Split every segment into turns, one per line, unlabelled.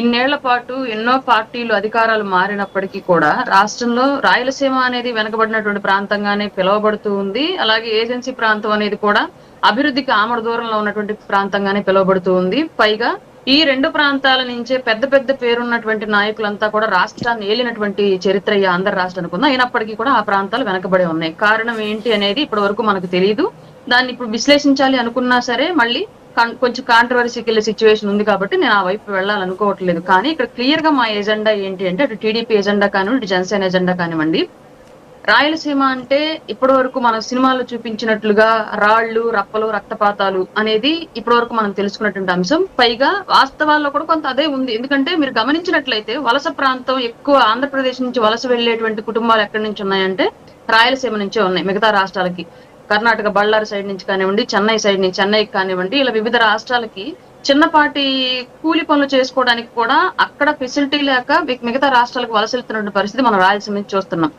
ఇన్నేళ్ళ పాటు ఎన్నో పార్టీలు అధికారాలు మారినప్పటికీ కూడా రాష్ట్రంలో రాయలసీమ అనేది వెనకబడినటువంటి ప్రాంతంగానే పిలువబడుతూ ఉంది. అలాగే ఏజెన్సీ ప్రాంతం అనేది కూడా అభివృద్ధికి ఆమడ దూరంలో ఉన్నటువంటి ప్రాంతంగానే పిలువబడుతూ ఉంది. పైగా ఈ రెండు ప్రాంతాల నుంచే పెద్ద పెద్ద పేరున్నటువంటి నాయకులంతా కూడా రాష్ట్రాన్ని ఏలినటువంటి చరిత్ర ఈ ఆంధ్ర రాష్ట్రానికి ఉంది. అయినప్పటికీ కూడా ఆ ప్రాంతాలు వెనకబడి ఉన్నాయి. కారణం ఏంటి అనేది ఇప్పటి వరకు మనకు తెలియదు దాన్ని ఇప్పుడు విశ్లేషించాలి అనుకున్నా సరే మళ్ళీ కొంచెం కాంట్రవర్సీకి సిచ్యువేషన్ ఉంది కాబట్టి నేను ఆ వైపు వెళ్ళాలనుకోవట్లేదు. కానీ ఇక్కడ క్లియర్గా మా ఎజెండా ఏంటి అంటే అటు టీడీపీ ఎజెండా కానివ్వండి ఇటు జనసేన ఎజెండా కానివ్వండి. రాయలసీమ అంటే ఇప్పటి వరకు మన సినిమాల్లో చూపించినట్లుగా రాళ్ళు రప్పలు రక్తపాతాలు అనేది ఇప్పటి వరకు మనం తెలుసుకున్నటువంటి అంశం. పైగా వాస్తవాల్లో కూడా కొంత అదే ఉంది. ఎందుకంటే మీరు గమనించినట్లయితే వలస ప్రాంతం ఎక్కువ ఆంధ్రప్రదేశ్ నుంచి వలస వెళ్ళేటువంటి కుటుంబాలు ఎక్కడి నుంచి ఉన్నాయంటే రాయలసీమ నుంచే ఉన్నాయి మిగతా రాష్ట్రాలకి. కర్ణాటక బళ్ళారి సైడ్ నుంచి కానివ్వండి చెన్నై సైడ్ నుంచి చెన్నైకి కానివ్వండి ఇలా వివిధ రాష్ట్రాలకి చిన్నపాటి కూలి పనులు చేసుకోవడానికి కూడా అక్కడ ఫెసిలిటీ లేక మిగతా రాష్ట్రాలకు వలస వెళ్తున్న పరిస్థితి మనం రాయలసీమ నుంచి చూస్తున్నాం.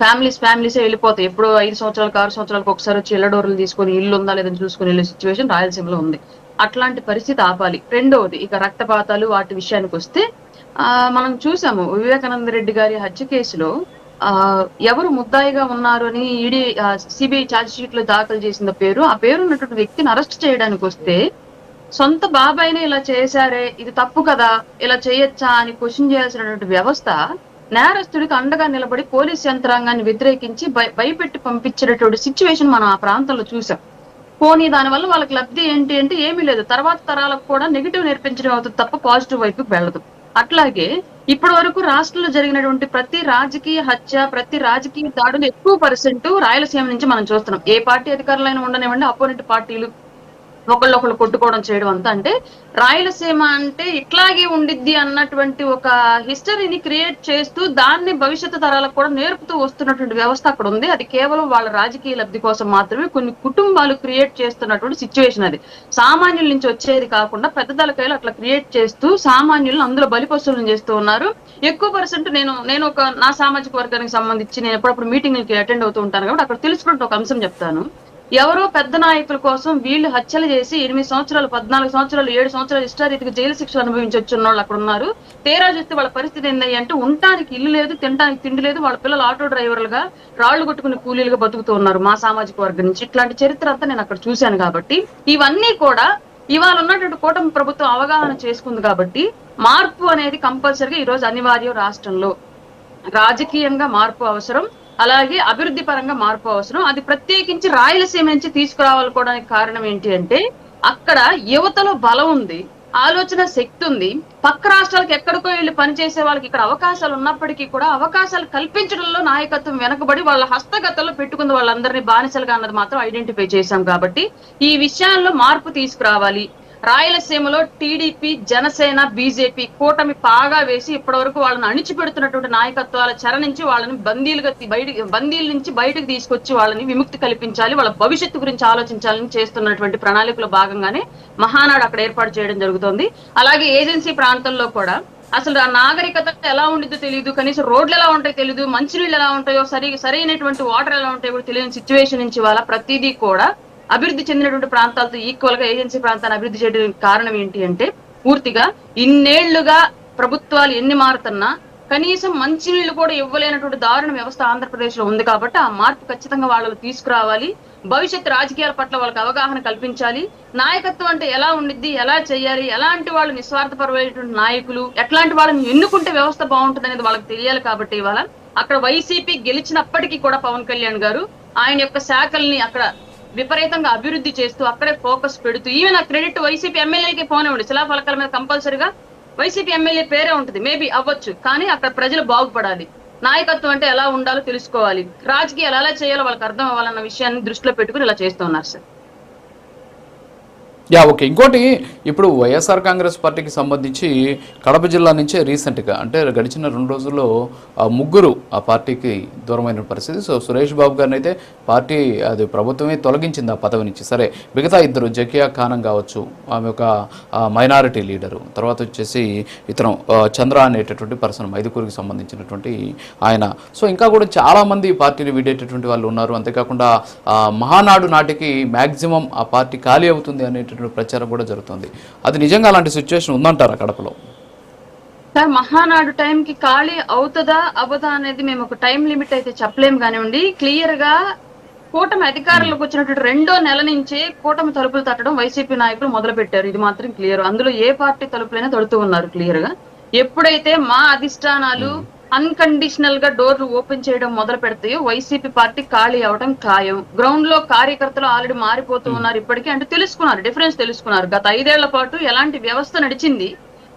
ఫ్యామిలీస్ ఫ్యామిలీసే వెళ్ళిపోతాయి. ఎప్పుడో ఐదు సంవత్సరాలకు ఆరు సంవత్సరాలకు ఒకసారి వచ్చి ఇళ్ళడోర్లు తీసుకొని ఇల్లు ఉందా లేదని చూసుకుని వెళ్ళే సిచ్యువేషన్ రాయలసీమలో ఉంది. అట్లాంటి పరిస్థితి ఆపాలి. రెండవది ఇక రక్తపాతాలు వాటి విషయానికి వస్తే ఆ మనం చూసాము వివేకానంద రెడ్డి గారి హత్య కేసులో ఎవరు ముద్దాయిగా ఉన్నారు అని ఈడీ సిబిఐ ఛార్జ్ షీట్లో దాఖలు చేసిన పేరు ఆ పేరు ఉన్నటువంటి వ్యక్తిని అరెస్ట్ చేయడానికి వస్తే సొంత బాబాయినే ఇలా చేశారే ఇది తప్పు కదా ఇలా చేయొచ్చా అని క్వశ్చన్ చేయాల్సినటువంటి వ్యవస్థ నేరస్తుడికి అండగా నిలబడి పోలీస్ యంత్రాంగాన్ని వ్యతిరేకించి భయపెట్టి పంపించేటటువంటి సిచ్యువేషన్ మనం ఆ ప్రాంతంలో చూసాం. పోనీ దానివల్ల వాళ్ళకి లబ్ధి ఏంటి అంటే ఏమీ లేదు. తర్వాత తరాలకు కూడా నెగిటివ్ నేర్పించడం అవుతుంది తప్ప పాజిటివ్ వైపుకి వెళ్ళదు. అట్లాగే ఇప్పటి వరకు రాష్ట్రంలో జరిగినటువంటి ప్రతి రాజకీయ హత్య ప్రతి రాజకీయ దాడులు ఎక్కువ పర్సెంట్ రాయలసీమ నుంచి మనం చూస్తున్నాం. ఏ పార్టీ అధికారులైనా ఉండనివ్వండి అపోనెంట్ పార్టీలు ఒకళ్ళొకళ్ళు కొట్టుకోవడం చేయడం అంతా. అంటే రాయలసీమ అంటే ఇట్లాగే ఉండిద్ది అన్నటువంటి ఒక హిస్టరీని క్రియేట్ చేస్తూ దాన్ని భవిష్యత్తు తరాలకు కూడా నేర్పుతూ వస్తున్నటువంటి వ్యవస్థ అక్కడ ఉంది. అది కేవలం వాళ్ళ రాజకీయ లబ్ధి కోసం మాత్రమే కొన్ని కుటుంబాలు క్రియేట్ చేస్తున్నటువంటి సిచ్యువేషన్ అది. సామాన్యుల నుంచి వచ్చేది కాకుండా పెద్ద తలకాయలు అట్లా క్రియేట్ చేస్తూ సామాన్యులను అందులో బలిపశువులను చేస్తూ ఉన్నారు. ఎక్కువ పర్సెంట్ నేను నేను ఒక నా సామాజిక వర్గానికి సంబంధించి నేను ఎప్పుడప్పుడు మీటింగ్లకి అటెండ్ అవుతూ ఉంటాను కాబట్టి అక్కడ తెలుసుకుంటే ఒక అంశం చెప్తాను. ఎవరో పెద్ద నాయకుల కోసం వీళ్ళు హత్యలు చేసి ఎనిమిది సంవత్సరాలు పద్నాలుగు సంవత్సరాలు ఏడు సంవత్సరాలు ఇష్టారీతికి జైలు శిక్ష అనుభవించి వాళ్ళు అక్కడ ఉన్నారు. తేరా చూస్తే వాళ్ళ పరిస్థితి ఏంటి అంటే ఉండటానికి ఇల్లు లేదు తినడానికి తిండి లేదు వాళ్ళ పిల్లలు ఆటో డ్రైవర్లుగా రాళ్ళు కొట్టుకుని కూలీలుగా బతుకుతూ ఉన్నారు మా సామాజిక వర్గం నుంచి. ఇట్లాంటి చరిత్ర అంతా నేను అక్కడ చూశాను కాబట్టి. ఇవన్నీ కూడా ఇవాళ ఉన్నటువంటి కూటమి ప్రభుత్వం అవగాహన చేసుకుంది కాబట్టి మార్పు అనేది కంపల్సరిగా ఈ రోజు అనివార్యం రాష్ట్రంలో. రాజకీయంగా మార్పు అవసరం. అలాగే అభివృద్ధి పరంగా మార్పు అవసరం. అది ప్రత్యేకించి రాయలసీమ నుంచి తీసుకురావాలనుకోవడానికి కారణం ఏంటి అంటే అక్కడ యువతలో బలం ఉంది ఆలోచన శక్తి ఉంది. పక్క రాష్ట్రాలకు ఎక్కడికో వెళ్ళి పనిచేసే వాళ్ళకి ఇక్కడ అవకాశాలు ఉన్నప్పటికీ కూడా అవకాశాలు కల్పించడంలో నాయకత్వం వెనకబడి వాళ్ళ హస్తగతంలో పెట్టుకున్న వాళ్ళందరినీ బానిసలుగా అన్నది మాత్రం ఐడెంటిఫై చేశాం కాబట్టి ఈ విషయాల్లో మార్పు తీసుకురావాలి. రాయలసీమలో టీడీపీ జనసేన బీజేపీ కూటమి పాగా వేసి ఇప్పటి వరకు వాళ్ళని అణిచిపెడుతున్నటువంటి నాయకత్వాల చెర నుంచి వాళ్ళని బందీలుగా బయట బందీల నుంచి బయటకు తీసుకొచ్చి వాళ్ళని విముక్తి కల్పించాలి వాళ్ళ భవిష్యత్తు గురించి ఆలోచించాలని చేస్తున్నటువంటి ప్రణాళికలో భాగంగానే మహానాడు అక్కడ ఏర్పాటు చేయడం జరుగుతోంది. అలాగే ఏజెన్సీ ప్రాంతంలో కూడా అసలు ఆ నాగరికత ఎలా ఉండిద్దో తెలియదు కనీసం రోడ్లు ఎలా ఉంటాయో తెలియదు మంచినీళ్ళు ఎలా ఉంటాయో సరి సరైనటువంటి వాటర్ ఎలా ఉంటాయో కూడా తెలియని సిచ్యువేషన్ నుంచి వాళ్ళ ప్రతిదీ కూడా అభివృద్ధి చెందినటువంటి ప్రాంతాలతో ఈక్వల్గా ఏజెన్సీ ప్రాంతాన్ని అభివృద్ధి చేయడానికి కారణం ఏంటి అంటే పూర్తిగా ఇన్నేళ్ళుగా ప్రభుత్వాలు ఎన్ని మారుతున్నా కనీసం మంచినీళ్ళు కూడా ఇవ్వలేనటువంటి దారుణ వ్యవస్థ ఆంధ్రప్రదేశ్లో ఉంది కాబట్టి ఆ మార్పు ఖచ్చితంగా వాళ్ళకు తీసుకురావాలి. భవిష్యత్ రాజకీయాల పట్ల వాళ్ళకి అవగాహన కల్పించాలి. నాయకత్వం అంటే ఎలా ఉండిద్ది ఎలా చేయాలి ఎలాంటి వాళ్ళు నిస్వార్థపరమైనటువంటి నాయకులు ఎట్లాంటి వాళ్ళని ఎన్నుకుంటే వ్యవస్థ బాగుంటుంది అనేది వాళ్ళకి తెలియాలి కాబట్టి ఇవాళ అక్కడ వైసీపీ గెలిచినప్పటికీ కూడా పవన్ కళ్యాణ్ గారు ఆయన యొక్క శాఖల్ని అక్కడ విపరీతంగా అభివృద్ధి చేస్తూ అక్కడే ఫోకస్ పెడుతూ ఈవెన్ ఆ క్రెడిట్ వైసీపీ ఎమ్మెల్యేకి పోనే ఉండి శిలాఫలకాల మీద కంపల్సరిగా వైసీపీ ఎమ్మెల్యే పేరే ఉంటుంది మేబీ అవ్వచ్చు కానీ అక్కడ ప్రజలు బాగుపడాలి. నాయకత్వం అంటే ఎలా ఉండాలో తెలుసుకోవాలి. రాజకీయాలు ఎలా చేయాలో వాళ్ళకి అర్థం అవ్వాలన్న విషయాన్ని దృష్టిలో పెట్టుకుని ఇలా చేస్తున్నారు సార్.
Yeah okay. ఇంకోటి ఇప్పుడు వైఎస్ఆర్ కాంగ్రెస్ పార్టీకి సంబంధించి కడప జిల్లా నుంచే రీసెంట్గా అంటే గడిచిన రెండు రోజుల్లో ముగ్గురు ఆ పార్టీకి దూరమైన పరిస్థితి. సో సురేష్ బాబు గారిని అయితే పార్టీ అది ప్రభుత్వమే తొలగించింది ఆ పదవి నుంచి. సరే మిగతా ఇద్దరు జకియా ఖానం కావచ్చు ఆమె ఒక మైనారిటీ లీడరు తర్వాత వచ్చేసి ఇతను చంద్ర అనేటటువంటి పర్సన్ మైదుకూరుకి సంబంధించినటువంటి ఆయన. సో ఇంకా కూడా చాలామంది పార్టీని వీడేటటువంటి వాళ్ళు ఉన్నారు. అంతేకాకుండా మహానాడు నాటికి మ్యాక్సిమం ఆ పార్టీ ఖాళీ అవుతుంది అనేటటువంటి ప్రచారం కూడా జరుగుతుంది. అది నిజంగా అలాంటి సిచ్యువేషన్ ఉందంటారా కడపలో?
సార్ మహానాడు టైంకి ఖాళీ అవుతుందా అవ్వదా అనేది మేము ఒక టైం లిమిట్ అయితే చెప్పలేము కానివ్వండి. క్లియర్గా కూటమి అధికారంలోకి వచ్చినటువంటి రెండో నెల నుంచే కూటమి తలుపులు తట్టడం వైసీపీ నాయకులు మొదలు పెట్టారు ఇది మాత్రం క్లియర్. అందులో ఏ పార్టీ తలుపులైనా తడుతూ ఉన్నారు క్లియర్గా ఎప్పుడైతే మా అధిష్టానాలు అన్కండిషనల్గా డోర్లు ఓపెన్ చేయడం మొదలు పెడతాయో వైసీపీ పార్టీ ఖాళీ అవడం ఖాయం. గ్రౌండ్లో కార్యకర్తలు ఆల్రెడీ మారిపోతూ ఉన్నారు ఇప్పటికీ. అంటే తెలుసుకున్నారు డిఫరెన్స్ తెలుసుకున్నారు. గత ఐదేళ్ళ పాటు ఎలాంటి వ్యవస్థ నడిచింది?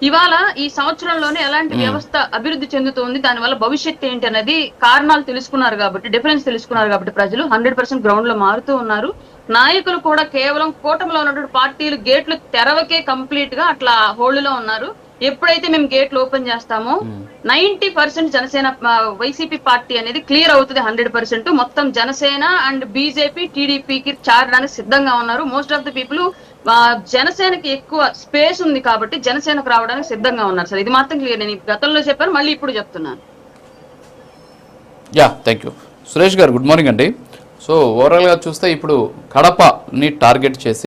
ఇవాళ ఈ సంవత్సరంలోనే ఎలాంటి వ్యవస్థ అభివృద్ధి చెందుతుంది? దానివల్ల భవిష్యత్ ఏంటి అనేది కారణాలు తెలుసుకున్నారు కాబట్టి డిఫరెన్స్ తెలుసుకున్నారు కాబట్టి ప్రజలు హండ్రెడ్ పర్సెంట్ గ్రౌండ్లో మారుతూ ఉన్నారు. నాయకులు కూడా కేవలం కూటమిలో ఉన్నటువంటి పార్టీలు గేట్లు తెరవకే కంప్లీట్గా అట్లా హోల్డ్లో ఉన్నారు. ఎప్పుడైతే మేము గేట్లు ఓపెన్ చేస్తామో ninety percent Janasena YCP party అనేది క్లియర్ అవుతుంది హండ్రెడ్ పర్సెంట్. మొత్తం జనసేన అండ్ బీజేపీ టీడీపీకి చారడానికి సిద్ధంగా ఉన్నారు. మోస్ట్ ఆఫ్ ది పీపుల్ జనసేనకి ఎక్కువ స్పేస్ ఉంది కాబట్టి జనసేనకు రావడానికి సిద్ధంగా ఉన్నారు. సార్ ఇది మాత్రం క్లియర్. నేను గతంలో చెప్పాను మళ్ళీ ఇప్పుడు చెప్తున్నాను.
యా థ్యాంక్ యూ సురేష్ గారు గుడ్ మార్నింగ్ అండి. సో ఓవరాల్గా చూస్తే ఇప్పుడు కడపని టార్గెట్ చేసి